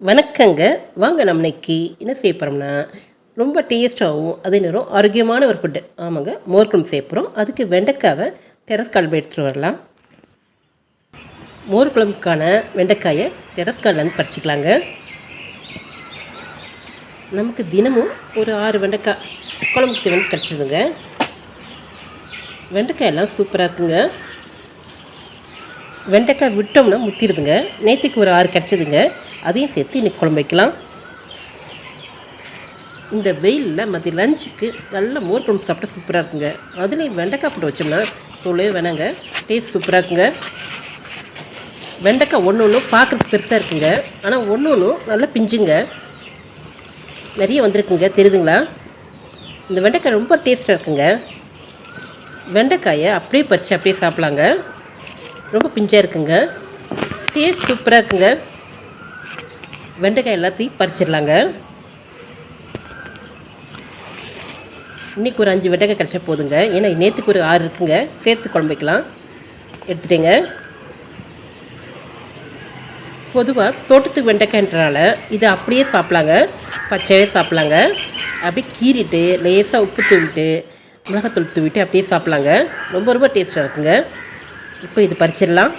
வணக்கங்க. வாங்க நம்ம இன்னைக்கு என்ன செய்ய போகிறோம்னா ரொம்ப டேஸ்ட்டாகவும் அதே நேரம் ஆரோக்கியமான ஒரு ஃபுட்டு ஆமாங்க மோர்க்குழம்பு செய்ய போகிறோம் அதுக்கு வெண்டைக்காவை டெரஸ் கால்பு எடுத்துகிட்டு வரலாம். மோர் குழம்புக்கான வெண்டைக்காயை டெரஸ் கால்லேருந்து பறிச்சிக்கலாங்க. நமக்கு தினமும் ஒரு ஆறு வெண்டைக்காய் குழம்புக்கு தேவைன்னு கிடச்சிதுங்க வெண்டைக்காயெல்லாம் சூப்பராக இருக்குங்க. வெண்டைக்காய் விட்டோம்னா முத்திடுதுங்க. நேற்றுக்கு ஒரு ஆறு கிடச்சிதுங்க. அதையும் சேர்த்து இன்றைக்கி குழம்பு வைக்கலாம். இந்த வெயிலில் மதிய லஞ்சுக்கு நல்ல மோர் குழம்பு சாப்பிட்டா சூப்பராக இருக்குங்க. அதுலேயும் வெண்டைக்காய் போட்டு வச்சோம்னா சொல்லவே வேணாங்க. டேஸ்ட் சூப்பராக இருக்குங்க. வெண்டைக்காய் ஒன்று ஒன்றும் பார்க்குறதுக்கு பெருசாக இருக்குங்க. ஆனால் ஒன்று ஒன்றும் நல்லா பிஞ்சுங்க. நிறைய வந்திருக்குங்க. தெரியுதுங்களா? இந்த வெண்டைக்காய் ரொம்ப டேஸ்ட்டாக இருக்குங்க. வெண்டைக்காயை அப்படியே பறித்து அப்படியே சாப்பிட்லாங்க. ரொம்ப பிஞ்சாக இருக்குங்க. டேஸ்ட் சூப்பராக இருக்குங்க. வெண்டைக்காய் எல்லாத்தையும் பறிச்சிடலாங்க. இன்றைக்கி ஒரு அஞ்சு வெண்டைக்காய் கிடச்சா போதுங்க. ஏன்னா நேற்றுக்கு ஒரு ஆறு இருக்குங்க. சேர்த்து குழம்பைக்கலாம் எடுத்துட்டேங்க. பொதுவாக தோட்டத்துக்கு வெண்டைக்காய்ன்றனால இதை அப்படியே சாப்பிட்லாங்க. பச்சையே சாப்பிட்லாங்க. அப்படியே கீறிட்டு லேசாக உப்பு தூவிட்டு மிளகாத்தூள் தூவிட்டு அப்படியே சாப்பிட்லாங்க. ரொம்ப ரொம்ப டேஸ்ட்டாக இருக்குங்க. இப்போ இது பறிச்சிடலாம்.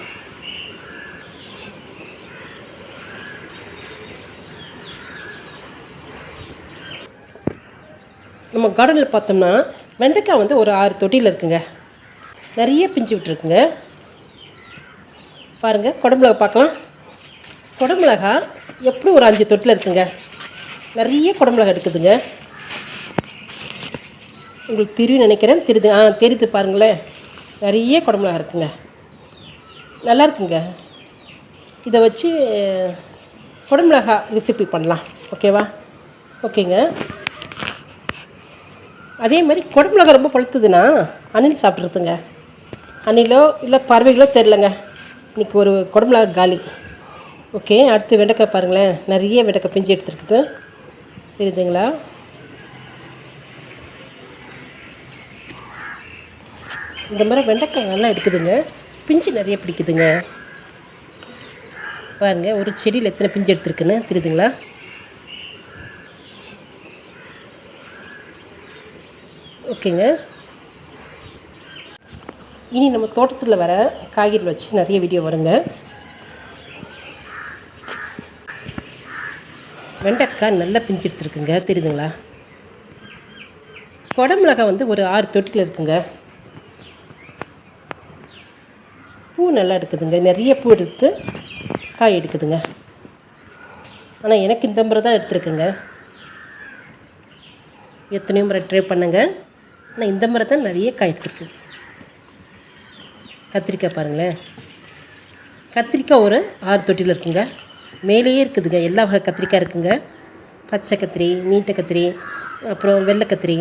நம்ம கார்டனில் பார்த்தோம்னா வெண்டைக்காய் வந்து ஒரு ஆறு தொட்டியில் இருக்குங்க. நிறைய பிஞ்சு விட்டுருக்குங்க. பாருங்கள் குடமிளகா பார்க்கலாம். குடமிளகா எப்படி ஒரு அஞ்சு தொட்டில் இருக்குங்க? நிறைய குடமிளகா எடுக்குதுங்க. உங்களுக்கு தெரியும் நினைக்கிறேன். தெரியுது ஆ தெரியுது பாருங்களேன். நிறைய குடமிளகா இருக்குங்க. நல்லா இருக்குங்க. இதை வச்சு குடமிளகா ரெசிபி பண்ணலாம். ஓகேவா? ஓகேங்க. அதே மாதிரி குடமிளகா ரொம்ப பழுத்துதுன்னா அணில் சாப்பிட்றதுங்க. அணிலோ இல்லை பறவைகளோ தெரிலங்க இன்றைக்கி ஒரு குடமிளகா காலி. ஓகே அடுத்து வெண்டைக்காய் பாருங்களேன். நிறைய வெண்டைக்காய் பிஞ்சு எடுத்துருக்குது. தெரியுதுங்களா? இந்த மாதிரி வெண்டைக்காய் நல்லா எடுக்குதுங்க. பிஞ்சு நிறைய பிடிக்குதுங்க. பாருங்க ஒரு செடியில் எத்தனை பிஞ்சு எடுத்துருக்குன்னு தெரியுதுங்களா? ஓகேங்க. இனி நம்ம தோட்டத்தில் வர காய்கறிகள் வச்சு நிறைய வீடியோ வருங்க. வெண்டைக்காய் நல்லா பிஞ்சு எடுத்துருக்குங்க. தெரியுதுங்களா? குடமிளகாய் வந்து ஒரு ஆறு தொட்டியில் இருக்குங்க. பூ நல்லா எடுக்குதுங்க. நிறைய பூ எடுத்து காய் எடுக்குதுங்க. ஆனால் எனக்கு இந்த முறை தான் எடுத்துருக்குங்க. எத்தனையோ முறை ட்ரை பண்ணுங்கள் ஆனால் இந்த முறை தான் நிறைய காய் எடுத்துருக்கு கத்திரிக்காய் பாருங்களேன். கத்திரிக்காய் ஒரு ஆறு தொட்டியில் இருக்குங்க. மேலேயே இருக்குதுங்க. எல்லா வகை கத்திரிக்காய் இருக்குங்க. பச்சை கத்திரி நீட்ட கத்திரி அப்புறம் வெள்ளை கத்திரி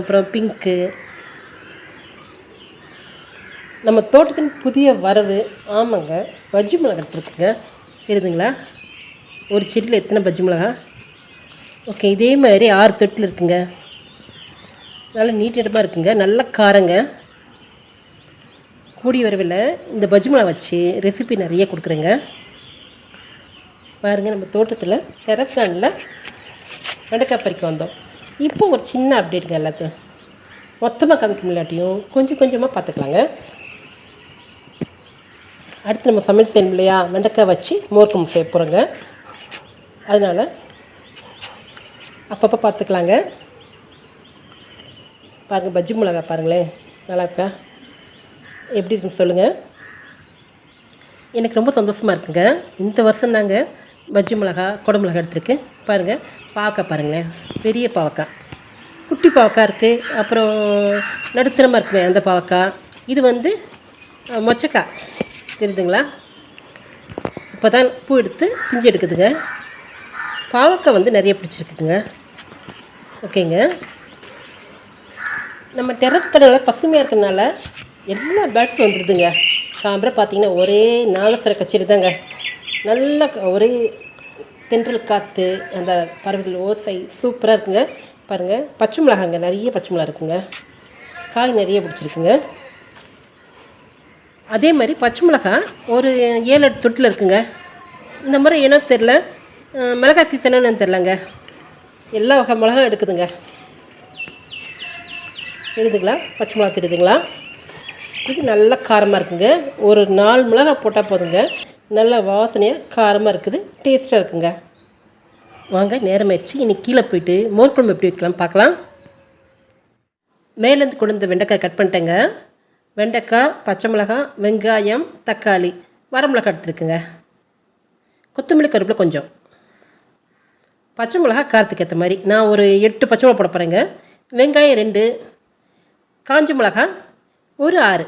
அப்புறம் பிங்க்கு நம்ம தோட்டத்தின் புதிய வரவு ஆமாங்க. பஜ்ஜி மிளகா எடுத்துருக்குங்க. தெரியுதுங்களா? ஒரு செடியில் எத்தனை பஜ்ஜி மிளகா ஓகே இதே மாதிரி ஆறு தொட்டில் இருக்குங்க. நல்லா நீட்டமாக இருக்குங்க. நல்ல காரங்க. கூடி வரவில் இந்த பஜ்ஜி வச்சு ரெசிபி நிறைய கொடுக்குறேங்க. பாருங்கள் நம்ம தோட்டத்தில் டெரஸ் வெண்டைக்காய் பறிக்க வந்தோம். இப்போ ஒரு சின்ன அப்டேட்டுங்க எல்லாத்தையும். மொத்தமாக காமிக்க முடியாட்டியும் கொஞ்சம் கொஞ்சமாக பார்த்துக்கலாங்க. அடுத்து நம்ம சமையல் செய்யணும் இல்லையா? வெண்டைக்காய் வச்சு மோர்க்கம் செய்ய போகிறோங்க அதனால் அப்பப்போ பார்த்துக்கலாங்க. பாருங்கள் பஜ்ஜி மிளகா பாருங்களேன் நல்லா இருக்கா? எப்படி இருக்குன்னு சொல்லுங்கள் எனக்கு ரொம்ப சந்தோஷமாக இருக்குங்க. இந்த வருஷம் தாங்க பஜ்ஜி மிளகா குடமிளகா எடுத்துருக்கு. பாருங்கள் பாவக்காய் பாருங்களேன். பெரிய பாவக்காய். குட்டி பாவக்காய் இருக்குது அப்புறம் நடுத்தரமாக இருக்குமே அந்த பாவக்காய். இது வந்து மொச்சக்காய். தெரியுதுங்களா? இப்போ தான் பூ எடுத்து பிஞ்சு எடுக்குதுங்க. பாவக்காய் வந்து நிறைய பிடிச்சிருக்குங்க ஓகேங்க. நம்ம டெரஸ் கடையில் பசுமையாக இருக்கிறனால எல்லா பேர்ட்ஸும் வந்துடுதுங்க காம்பரை பார்த்தீங்கன்னா ஒரே நாகஸ்வர கச்சேரி தாங்க நல்ல ஒரே தென்றல் காற்று அந்த பறவைகள் ஓசை சூப்பராக இருக்குங்க. பாருங்கள் பச்சை மிளகாங்க நிறைய பச்சை மிளகா இருக்குங்க. காய் நிறைய பிடிச்சிருக்குங்க. அதே மாதிரி பச்சை மிளகா ஒரு ஏழு எட்டு தொட்டில் இருக்குங்க. இந்த முறை என்ன தெரில மிளகா மிளகாய் சீசனுன்னு தெரிலங்க எல்லா வகை மிளகாயும் எடுக்குதுங்க. தெரியுதுங்களா பச்சை மிளகா தெரியுதுங்களா இது நல்லா காரமாக இருக்குங்க. ஒரு நாலு மிளகாய் போட்டால் போதுங்க. நல்ல வாசனையாக காரமாக இருக்குது. டேஸ்ட்டாக இருக்குங்க. வாங்க நேரமாயிடுச்சு. இன்னைக்கு கீழே போயிட்டு மோர் குழம்பு எப்படி வைக்கலாம் பார்க்கலாம். மேலேருந்து கொண்டு வந்த வெண்டைக்காய் கட் பண்ணிட்டேங்க. வெண்டைக்காய் பச்சை மிளகாய் வெங்காயம் தக்காளி வரமிளகாய் எடுத்துருக்குங்க. கொத்தமல்லி கருப்பில் கொஞ்சம். பச்சை மிளகா காரத்துக்கு ஏற்ற மாதிரி. நான் ஒரு எட்டு பச்சை மிளகா போட போகிறேங்க வெங்காயம் ரெண்டு காஞ்ச மிளகா ஒரு ஆறு.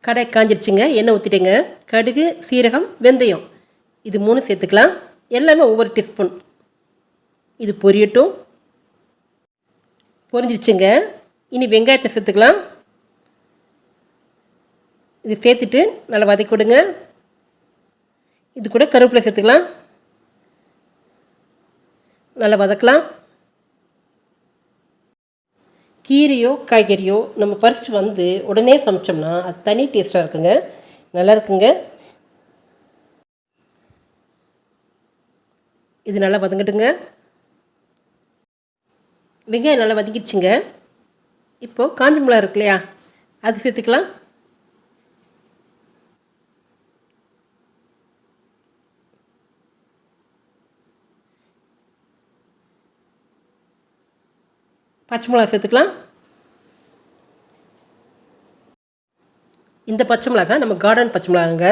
கடை காஞ்சிருச்சுங்க எண்ணெய் ஊற்றிட்டுங்க கடுகு சீரகம் வெந்தயம். இது மூணு சேர்த்துக்கலாம். எல்லாமே ஒவ்வொரு டீஸ்பூன். இது பொரியட்டும். பொரிஞ்சிருச்சுங்க. இனி வெங்காயத்தை சேர்த்துக்கலாம். இது சேர்த்துட்டு நல்லா வதக்கி விடுங்க. இது கூட கருவேப்பிலை சேர்த்துக்கலாம். நல்லா வதக்கலாம். கீரையோ காய்கறியோ நம்ம பறிச்சுட்டு வந்து உடனே சமைச்சோம்னா அது தனி டேஸ்ட்டாக இருக்குங்க. நல்லா இருக்குங்க. இது நல்லா வதங்கட்டுங்க. வெங்காயம் நல்லா வதங்கிடுச்சுங்க. இப்போது காஞ்ச மிளகா இருக்கு இல்லையா? அது சேர்த்துக்கலாம். பச்சை மிளகா சேர்த்துக்கலாம். இந்த பச்சை மிளகா நம்ம கார்டன் பச்சை மிளகாங்க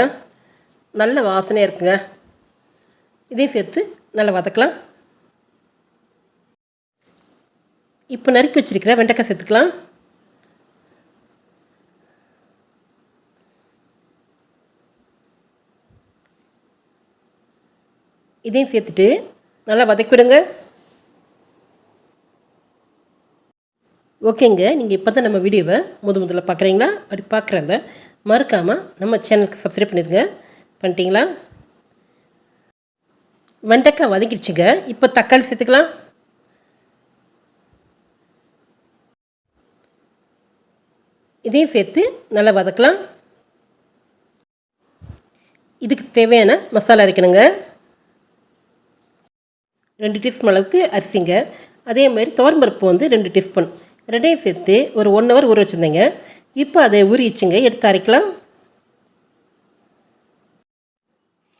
நல்ல வாசனையாக இருக்குங்க. இதையும் சேர்த்து நல்லா வதக்கலாம். இப்போ நறுக்கி வச்சிருக்கிற வெண்டைக்காய் சேர்த்துக்கலாம். இதையும் சேர்த்துட்டு நல்லா வதக்கி விடுங்க ஓகேங்க நீங்கள் இப்போ தான் நம்ம வீடியோவை முத முதல்ல பார்க்குறீங்களா அப்படி பார்க்குறத மறக்காமல் நம்ம சேனலுக்கு சப்ஸ்கிரைப் பண்ணிடுங்க. பண்ணிட்டீங்களா? வெண்டைக்காய் வதக்கிடுச்சுங்க இப்போ தக்காளி சேர்த்துக்கலாம். இதையும் சேர்த்து நல்லா வதக்கலாம். இதுக்கு தேவையான மசாலா அரைக்கணுங்க. ரெண்டு டீஸ்பூன் அளவுக்கு அரிசிங்க. அதே மாதிரி துவரம்பருப்பு வந்து ரெண்டு டீஸ்பூன். ரெண்டையும் சேர்த்து ஒரு ஒன் ஹவர் ஊற வச்சுருந்தேங்க. இப்போ அதை ஊறிச்சுங்க எடுத்து அரைக்கலாம்.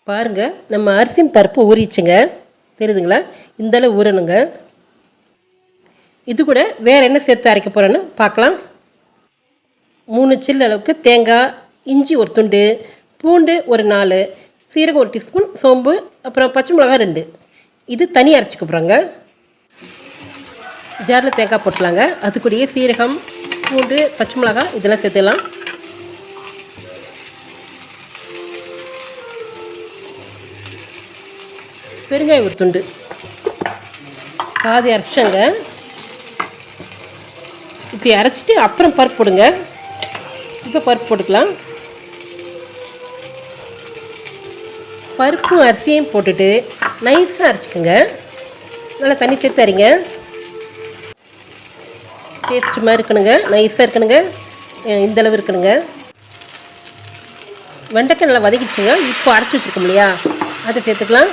பாருங்கள் நம்ம அரிசியும் பருப்பு ஊறிச்சுங்க தெரியுதுங்களா? இந்தளவு ஊறணுங்க. இது கூட வேறு என்ன சேர்த்து அரைக்க போகிறேன்னு பார்க்கலாம். மூணு சில்லு அளவுக்கு தேங்காய் இஞ்சி ஒரு துண்டு பூண்டு ஒரு நாலு சீரகம் ஒரு டீஸ்பூன் சோம்பு அப்புறம் பச்சை மிளகாய் ரெண்டு. இது தனி அரைச்சிக்க போகிறோங்க ஜாரில் தேங்காய் போட்டலாங்க அது கூடயே சீரகம் பூண்டு பச்சை மிளகாய் இதெல்லாம் சேர்த்துக்கலாம். பெருங்காயம் ஒரு துண்டு. பாதி அரைச்சங்க இப்படி அரைச்சிட்டு அப்புறம் பருப்பு போடுங்க. இப்போ பருப்பு போட்டுக்கலாம். பருப்பும் அரிசியும் போட்டுட்டு நைஸாக அரைச்சிக்கோங்க. நல்லா தண்ணி சேர்த்து தரீங்க டேஸ்ட் மாதிரி இருக்கணுங்க. நைஸாக இருக்கணுங்க. இந்தளவு இந்த அளவு இருக்கணுங்க. வெண்டைக்காய் நல்லா வதக்கிடுச்சுங்க. இப்போ அரைச்சி வச்சுருக்கோம் இல்லையா? அதை சேர்த்துக்கலாம்.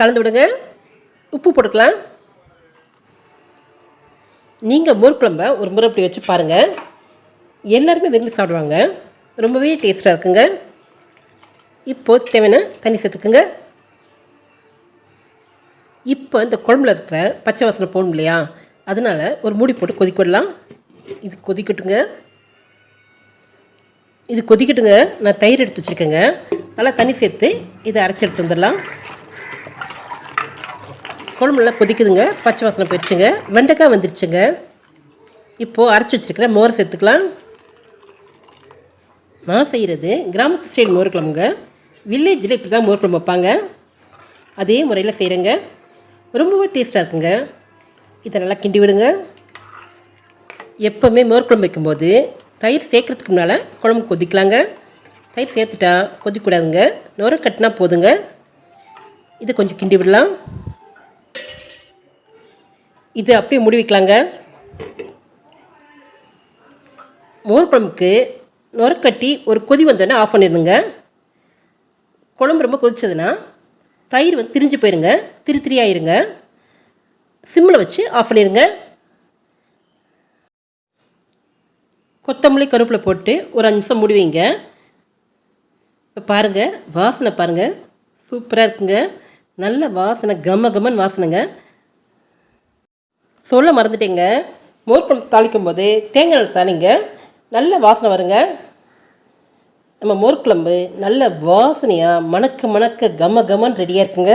கலந்து விடுங்க. உப்பு போட்டுக்கலாம். நீங்கள் மோர் குழம்ப ஒரு முறை இப்படி வச்சு பாருங்கள் எல்லாருமே விரும்பி சாப்பிடுவாங்க. ரொம்பவே டேஸ்ட்டாக இருக்குங்க. இப்போது தேவையான தண்ணி சேர்த்துக்குங்க. இப்போ இந்த குழம்புல இருக்கிற பச்சை வாசனை போகணும் இல்லையா? அதனால் ஒரு மூடி போட்டு கொதிக்க விடலாம். இது கொதிக்கட்டுங்க. இது கொதிக்கட்டுங்க. நான் தயிர் எடுத்து வச்சுருக்கேங்க. நல்லா தண்ணி சேர்த்து இதை அரைச்சி எடுத்து வந்துடலாம். குழம்பு நல்லா கொதிக்குதுங்க. பச்சை வாசனை போயிடுச்சுங்க. வெண்டைக்காய் வந்துருச்சுங்க. இப்போது அரைச்சி வச்சுருக்கிற மோரை சேர்த்துக்கலாம். நான் செய்கிறது கிராமத்து ஸ்டைல் மோர் குழம்புங்க. வில்லேஜில் இப்படி தான் மோர் குழம்பு வைப்பாங்க. அதே முறையில் செய்கிறேங்க ரொம்பவே டேஸ்ட்டாக இருக்குங்க. இதை நல்லா கிண்டி விடுங்க. எப்போவுமே மோர் குழம்பு வைக்கும்போது தயிர் சேர்க்குறதுக்கு முன்னால் குழம்பு கொதிக்கலாங்க. தயிர் சேர்த்துட்டா கொதிக்கூடாதுங்க. நுர கட்டினா போதுங்க. இதை கொஞ்சம் கிண்டி விடலாம். இது அப்படியே மூடி வைக்கலாங்க. மோர் குழம்புக்கு நுரக்கட்டி ஒரு கொதி வந்தோடனே ஆஃப் பண்ணிடுங்க குழம்பு ரொம்ப கொதிச்சதுன்னா தயிர் வந்து திரிஞ்சு போயிருங்க. திரி திரியாயிருங்க சிம்மில் வச்சு ஆஃப் பண்ணிடுங்க கொத்தமல்லி கருப்பில் போட்டு ஒரு அஞ்சு நிமிஷம் முடிவீங்க இப்போ பாருங்கள் வாசனை பாருங்கள் சூப்பராக இருக்குங்க. நல்ல வாசனை கம கமன் வாசனைங்க. சொல்ல மறந்துட்டேங்க. மோர் குழம்பு தாளிக்கும் போது தேங்காய் எண்ணெய் தாளிங்க. நல்ல வாசனை வருங்க. நம்ம மோர்க்குழம்பு நல்ல வாசனையாக மணக்க மணக்க கம கமன் ரெடியாக இருக்குங்க.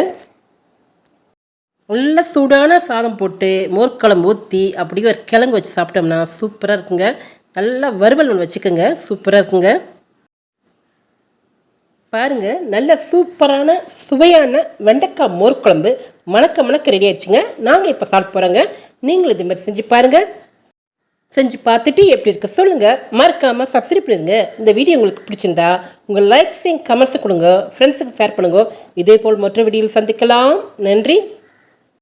நல்ல சூடான சாதம் போட்டு மோர்க்குழம்பு ஊற்றி அப்படியே ஒரு கிழங்கு வச்சு சாப்பிட்டோம்னா சூப்பராக இருக்குங்க. நல்லா வறுவல் ஒன்று வச்சுக்கோங்க சூப்பராக இருக்குங்க. பாருங்க நல்ல சூப்பரான சுவையான வெண்டைக்காய் மோர்க்குழம்பு மணக்க மணக்க ரெடி ஆயிடுச்சுங்க நாங்கள் இப்போ சாப்பிட போகிறோங்க நீங்களும் இதே மாதிரி செஞ்சு பாருங்கள் செஞ்சு பார்த்துட்டு எப்படி இருக்க சொல்லுங்கள் மறக்காமல் சப்ஸ்கிரைப் பண்ணிடுங்க. இந்த வீடியோ உங்களுக்கு பிடிச்சிருந்தா உங்கள் லைக்ஸையும் கமெண்ட்ஸை கொடுங்க. ஃப்ரெண்ட்ஸுக்கு ஷேர் பண்ணுங்க. இதே போல் மற்ற வீடியோவில் சந்திக்கலாம். நன்றி.